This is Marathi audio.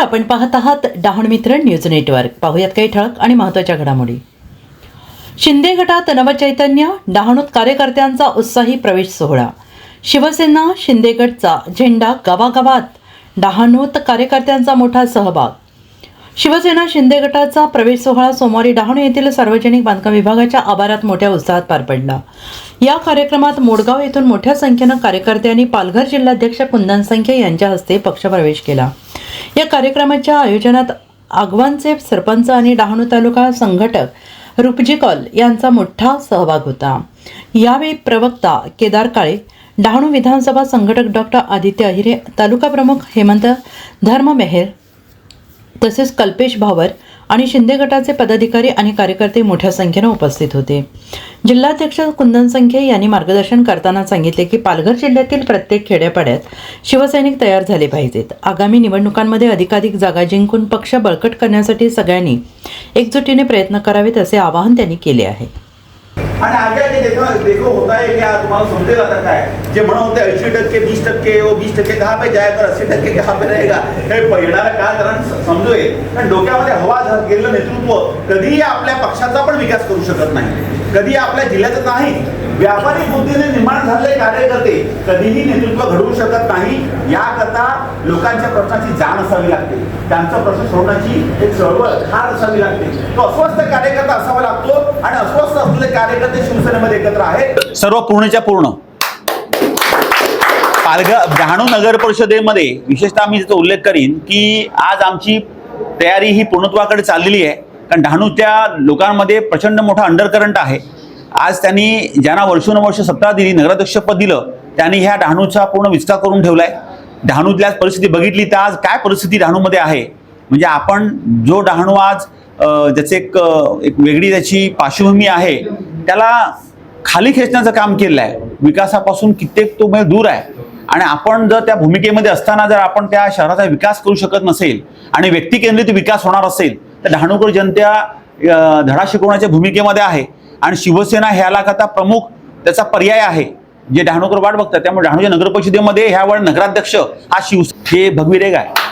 आपण पाहत आहात डहाण मित्र न्यूज नेटवर्क. पाहूयात काही ठळक आणि महत्त्वाच्या घडामोडी. शिंदे गटात नवचैतन्य डहाणूत कार्यकर्त्यांचा उत्साही प्रवेश सोहळा. शिवसेना शिंदे गटचा झेंडा गावागावात. डहाणूत कार्यकर्त्यांचा मोठा सहभाग. शिवसेना शिंदे गटाचा प्रवेश सोहळा सोमवारी डहाणू येथील सार्वजनिक बांधकाम विभागाच्या आवारात मोठ्या उत्साहात पार पडला. या कार्यक्रमात मोडगाव येथून मोठ्या संख्येनं कार्यकर्त्यांनी पालघर जिल्हाध्यक्ष कुंदन संख्ये यांच्या हस्ते पक्षप्रवेश केला. या कार्यक्रमाच्या आयोजनात आगवानचे सरपंच आणि डहाणू तालुका संघटक रुपजी कॉल यांचा मोठा सहभाग होता. यावेळी प्रवक्ता केदार काळे डहाणू विधानसभा संघटक डॉक्टर आदित्य अहिरे तालुका प्रमुख हेमंत धर्म मेहेर तसेच कल्पेश भावर आणि शिंदे गटाचे पदाधिकारी आणि कार्यकर्ते मोठ्या संख्येनं उपस्थित होते. जिल्हाध्यक्ष कुंदन संख्ये यांनी मार्गदर्शन करताना सांगितले की पालघर जिल्ह्यातील प्रत्येक खेड्यापाड्यात शिवसैनिक तयार झाले पाहिजेत. आगामी निवडणुकांमध्ये अधिकाधिक जागा जिंकून पक्ष बळकट करण्यासाठी सगळ्यांनी एकजुटीने प्रयत्न करावेत असे आवाहन त्यांनी केले आहे. आणि आगे देखो होता है क्या तुम्हाला समजेगा आता काय जे म्हणा होते ऐंशी टक्के वीस टक्के वो बीस टक्के कहाँ पे जाएगा तर अस्सी टक्के कहाँ पे रहेगा हे प- येणारा कारण समजू ये कारण डोक्यामध्ये हवा गेलेलं नेतृत्व कधीही आपल्या पक्षाचा पण विकास करू शकत नाही कधी आपल्या जिल्ह्याचा नाही व्यापारी बुद्धीने निर्माण झालेले कधीही नेतृत्व घडवू शकत नाही याकरता लोकांच्या प्रश्नाची जाण असावी लागते. त्यांचा प्रश्न सोडण्याची एक चळवळ हार असावी लागते. तो अस्वस्थ कार्यकर्ता असावा लागतो आणि अस्वस्थ असलेले कार्यकर्ते शिवसेनेमध्ये एकत्र आहेत. सर्व पूर्णच्या पूर्ण. पालघर डहाणू नगर परिषदेमध्ये विशेषतः मी त्याचा उल्लेख करीन की आज आमची तयारी ही पूर्णत्वाकडे चाललेली आहे. कारण डहाणूच्या लोकांमध्ये प्रचंड मोठा अंडरकरंट आहे. आज त्यांनी ज्यांना वर्षानुवर्ष सत्ता दिली नगराध्यक्षपद दिलं त्यांनी ह्या डहाणूचा पूर्ण विस्तार करून ठेवलाय. डहाणूतल्या परिस्थिती बघितली तर आज काय परिस्थिती डहाणूमध्ये आहे? म्हणजे आपण जो डहाणू आज ज्याचे एक एक वेगळी त्याची पार्श्वभूमी आहे त्याला खाली खेचण्याचं काम केलं आहे विकासापासून कित्येक तो म्हणजे दूर आहे. आणि आपण जर त्या भूमिकेमध्ये असताना जर आपण त्या शहराचा विकास करू शकत नसेल आणि व्यक्तिकेंद्रित विकास होणार असेल तर डहाणूकर जनता धडा शिकवण्याच्या भूमिकेमध्ये आहे. आणि शिवसेना ह्याला करता प्रमुख त्याचा पर्याय आहे. जे डहाणूकर वाट बघतात त्यामुळे डहाणूच्या नगर परिषदेमध्ये ह्या वेळी नगराध्यक्ष हा शिव हे भगवीरेग आहे.